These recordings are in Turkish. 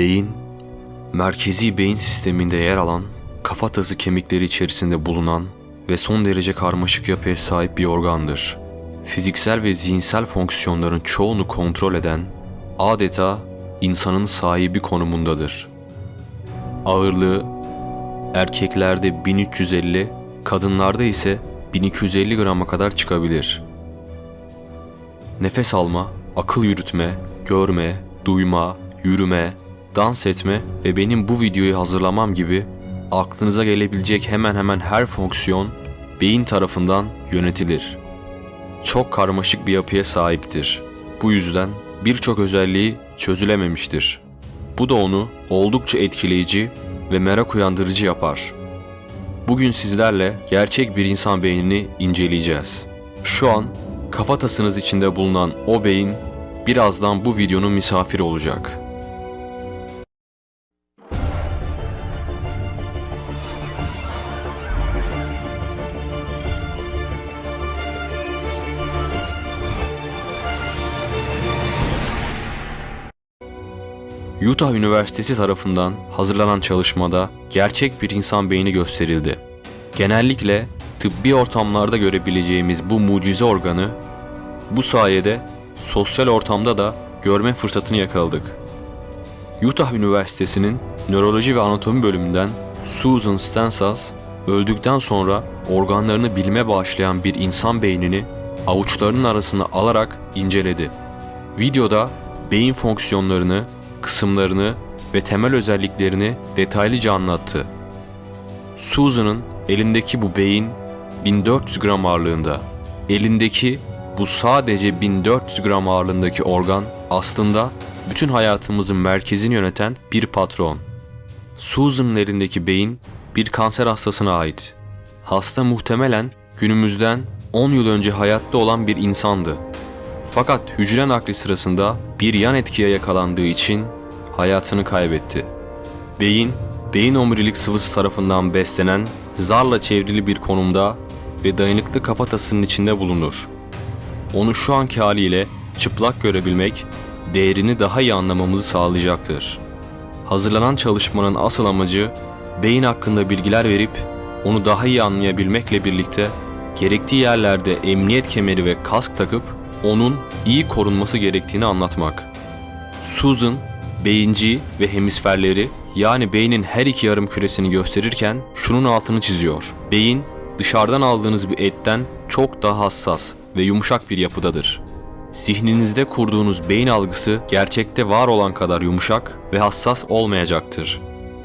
Beyin, merkezi beyin sisteminde yer alan, kafatası kemikleri içerisinde bulunan ve son derece karmaşık yapıya sahip bir organdır. Fiziksel ve zihinsel fonksiyonların çoğunu kontrol eden, adeta insanın sahibi konumundadır. Ağırlığı erkeklerde 1350, kadınlarda ise 1250 grama kadar çıkabilir. Nefes alma, akıl yürütme, görme, duyma, yürüme, dans etme ve benim bu videoyu hazırlamam gibi aklınıza gelebilecek hemen hemen her fonksiyon beyin tarafından yönetilir. Çok karmaşık bir yapıya sahiptir. Bu yüzden birçok özelliği çözülememiştir. Bu da onu oldukça etkileyici ve merak uyandırıcı yapar. Bugün sizlerle gerçek bir insan beynini inceleyeceğiz. Şu an kafatasınız içinde bulunan o beyin birazdan bu videonun misafiri olacak. Utah Üniversitesi tarafından hazırlanan çalışmada gerçek bir insan beyni gösterildi. Genellikle tıbbi ortamlarda görebileceğimiz bu mucize organı bu sayede sosyal ortamda da görme fırsatını yakaladık. Utah Üniversitesi'nin Nöroloji ve Anatomi bölümünden Susan Stensas, öldükten sonra organlarını bilme bağışlayan bir insan beynini avuçlarının arasına alarak inceledi. Videoda beyin fonksiyonlarını, kısımlarını ve temel özelliklerini detaylıca anlattı. Susan'ın elindeki bu beyin 1400 gram ağırlığında. Elindeki bu sadece 1400 gram ağırlığındaki organ aslında bütün hayatımızın merkezini yöneten bir patron. Susan'ın elindeki beyin bir kanser hastasına ait. Hasta muhtemelen günümüzden 10 yıl önce hayatta olan bir insandı. Fakat hücre nakli sırasında bir yan etkiye yakalandığı için hayatını kaybetti. Beyin, beyin omurilik sıvısı tarafından beslenen, zarla çevrili bir konumda ve dayanıklı kafatasının içinde bulunur. Onu şu anki haliyle çıplak görebilmek, değerini daha iyi anlamamızı sağlayacaktır. Hazırlanan çalışmanın asıl amacı, beyin hakkında bilgiler verip onu daha iyi anlayabilmekle birlikte gerektiği yerlerde emniyet kemeri ve kask takıp onun iyi korunması gerektiğini anlatmak. Susan, beyinci ve hemisferleri yani beynin her iki yarım küresini gösterirken şunun altını çiziyor. Beyin dışarıdan aldığınız bir etten çok daha hassas ve yumuşak bir yapıdadır. Zihninizde kurduğunuz beyin algısı gerçekte var olan kadar yumuşak ve hassas olmayacaktır.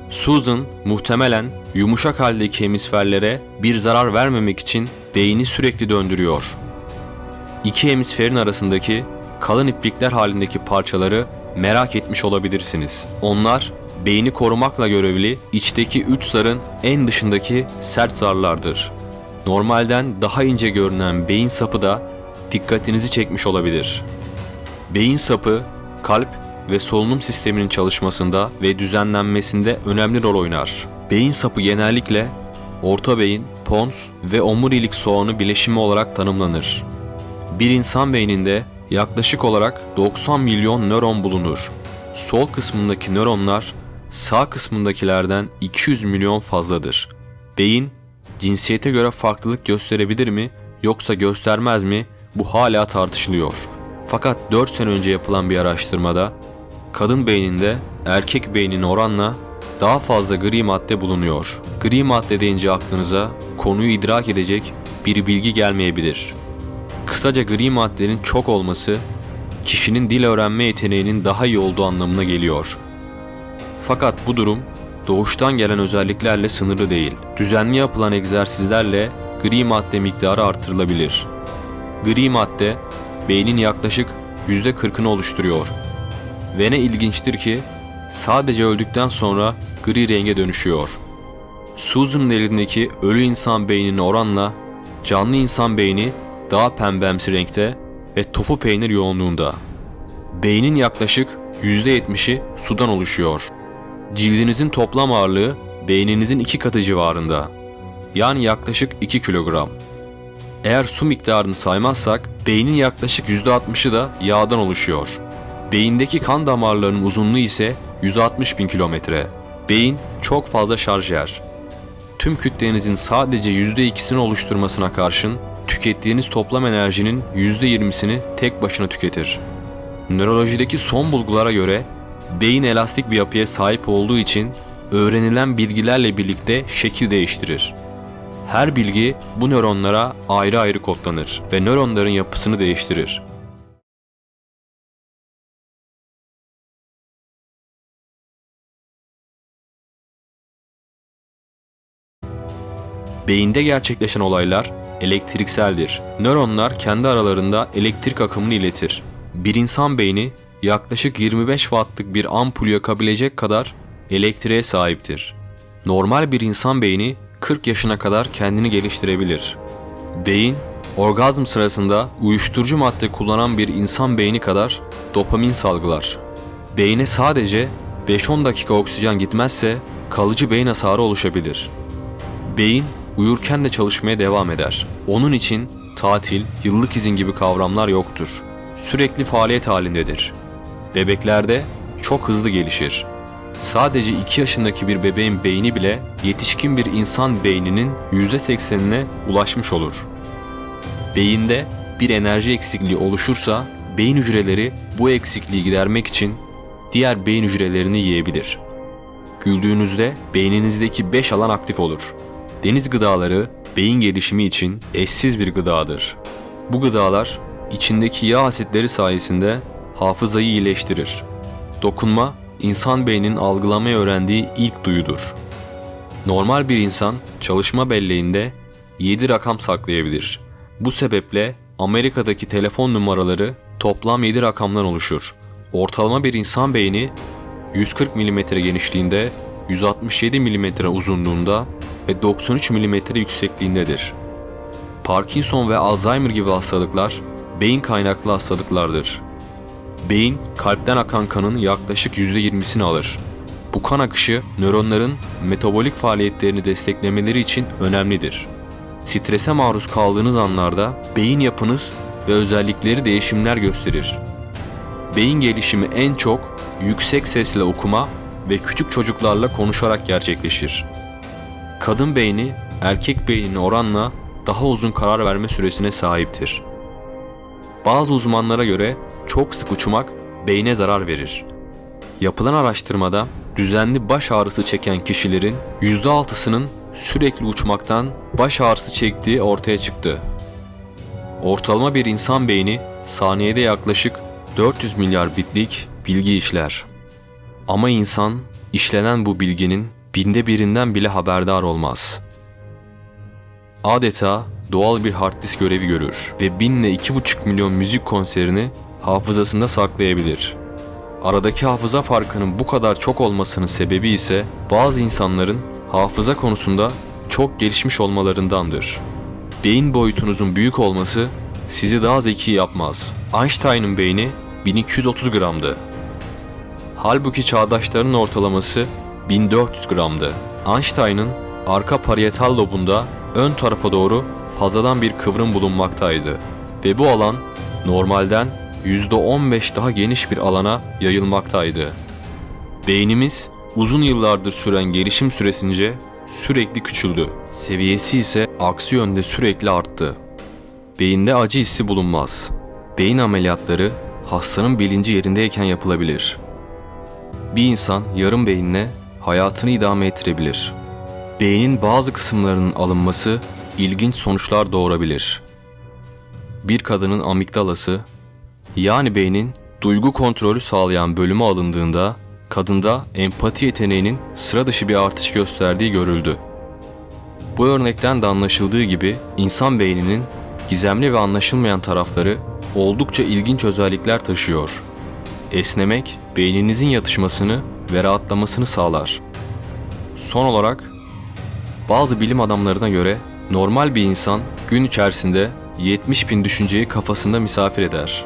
Susan muhtemelen yumuşak haldeki hemisferlere bir zarar vermemek için beyni sürekli döndürüyor. İki hemisferin arasındaki kalın iplikler halindeki parçaları merak etmiş olabilirsiniz. Onlar beyni korumakla görevli içteki üç zarın en dışındaki sert zarlardır. Normalden daha ince görünen beyin sapı da dikkatinizi çekmiş olabilir. Beyin sapı kalp ve solunum sisteminin çalışmasında ve düzenlenmesinde önemli rol oynar. Beyin sapı genellikle orta beyin, pons ve omurilik soğanı bileşimi olarak tanımlanır. Bir insan beyninde yaklaşık olarak 90 milyon nöron bulunur. Sol kısmındaki nöronlar sağ kısmındakilerden 200 milyon fazladır. Beyin cinsiyete göre farklılık gösterebilir mi yoksa göstermez mi bu hala tartışılıyor. Fakat 4 sene önce yapılan bir araştırmada kadın beyninde erkek beynine oranla daha fazla gri madde bulunuyor. Gri madde deyince aklınıza konuyu idrak edecek bir bilgi gelmeyebilir. Kısaca gri maddenin çok olması kişinin dil öğrenme yeteneğinin daha iyi olduğu anlamına geliyor. Fakat bu durum doğuştan gelen özelliklerle sınırlı değil. Düzenli yapılan egzersizlerle gri madde miktarı artırılabilir. Gri madde beynin yaklaşık %40'ını oluşturuyor. Ve ne ilginçtir ki sadece öldükten sonra gri renge dönüşüyor. Susan'ın elindeki ölü insan beynine oranla canlı insan beyni daha pembemsi renkte ve tofu peynir yoğunluğunda. Beynin yaklaşık %70'i sudan oluşuyor. Cildinizin toplam ağırlığı beyninizin iki katı civarında. Yani yaklaşık 2 kilogram. Eğer su miktarını saymazsak beynin yaklaşık %60'ı da yağdan oluşuyor. Beyindeki kan damarlarının uzunluğu ise 160 bin kilometre. Beyin çok fazla şarj yer. Tüm kütlenizin sadece %2'sini oluşturmasına karşın tükettiğiniz toplam enerjinin %20'sini tek başına tüketir. Nörolojideki son bulgulara göre beyin elastik bir yapıya sahip olduğu için öğrenilen bilgilerle birlikte şekil değiştirir. Her bilgi bu nöronlara ayrı ayrı kodlanır ve nöronların yapısını değiştirir. Beyinde gerçekleşen olaylar elektrikseldir. Nöronlar kendi aralarında elektrik akımını iletir. Bir insan beyni yaklaşık 25 wattlık bir ampul yakabilecek kadar elektriğe sahiptir. Normal bir insan beyni 40 yaşına kadar kendini geliştirebilir. Beyin, orgazm sırasında uyuşturucu madde kullanan bir insan beyni kadar dopamin salgılar. Beyne sadece 5-10 dakika oksijen gitmezse kalıcı beyin hasarı oluşabilir. Beyin uyurken de çalışmaya devam eder. Onun için tatil, yıllık izin gibi kavramlar yoktur. Sürekli faaliyet halindedir. Bebeklerde çok hızlı gelişir. Sadece 2 yaşındaki bir bebeğin beyni bile yetişkin bir insan beyninin %80'ine ulaşmış olur. Beyinde bir enerji eksikliği oluşursa beyin hücreleri bu eksikliği gidermek için diğer beyin hücrelerini yiyebilir. Güldüğünüzde beyninizdeki 5 alan aktif olur. Deniz gıdaları beyin gelişimi için eşsiz bir gıdadır. Bu gıdalar içindeki yağ asitleri sayesinde hafızayı iyileştirir. Dokunma, insan beyninin algılamayı öğrendiği ilk duyudur. Normal bir insan çalışma belleğinde 7 rakam saklayabilir. Bu sebeple Amerika'daki telefon numaraları toplam 7 rakamdan oluşur. Ortalama bir insan beyni 140 mm genişliğinde, 167 mm uzunluğunda ve 93 mm yüksekliğindedir. Parkinson ve Alzheimer gibi hastalıklar beyin kaynaklı hastalıklardır. Beyin kalpten akan kanın yaklaşık %20'sini alır. Bu kan akışı nöronların metabolik faaliyetlerini desteklemeleri için önemlidir. Strese maruz kaldığınız anlarda beyin yapınız ve özellikleri değişimler gösterir. Beyin gelişimi en çok yüksek sesle okuma ve küçük çocuklarla konuşarak gerçekleşir. Kadın beyni erkek beynine oranla daha uzun karar verme süresine sahiptir. Bazı uzmanlara göre çok sık uçmak beyne zarar verir. Yapılan araştırmada düzenli baş ağrısı çeken kişilerin %6'sının sürekli uçmaktan baş ağrısı çektiği ortaya çıktı. Ortalama bir insan beyni saniyede yaklaşık 400 milyar bitlik bilgi işler. Ama insan işlenen bu bilginin binde birinden bile haberdar olmaz. Adeta doğal bir hard disk görevi görür ve 1000 ile 2,5 milyon müzik konserini hafızasında saklayabilir. Aradaki hafıza farkının bu kadar çok olmasının sebebi ise bazı insanların hafıza konusunda çok gelişmiş olmalarındandır. Beyin boyutunuzun büyük olması sizi daha zeki yapmaz. Einstein'ın beyni 1230 gramdı. Halbuki çağdaşların ortalaması 1400 gramdı. Einstein'ın arka parietal lobunda ön tarafa doğru fazladan bir kıvrım bulunmaktaydı ve bu alan normalden %15 daha geniş bir alana yayılmaktaydı. Beynimiz uzun yıllardır süren gelişim süresince sürekli küçüldü. Seviyesi ise aksi yönde sürekli arttı. Beyinde acı hissi bulunmaz. Beyin ameliyatları hastanın bilinci yerindeyken yapılabilir. Bir insan yarım beyinle hayatını idame ettirebilir. Beynin bazı kısımlarının alınması ilginç sonuçlar doğurabilir. Bir kadının amigdalası yani beynin duygu kontrolü sağlayan bölümü alındığında kadında empati yeteneğinin sıra dışı bir artış gösterdiği görüldü. Bu örnekten de anlaşıldığı gibi insan beyninin gizemli ve anlaşılmayan tarafları oldukça ilginç özellikler taşıyor. Esnemek beyninizin yatışmasını ve rahatlamasını sağlar. Son olarak bazı bilim adamlarına göre normal bir insan gün içerisinde 70 bin düşünceyi kafasında misafir eder.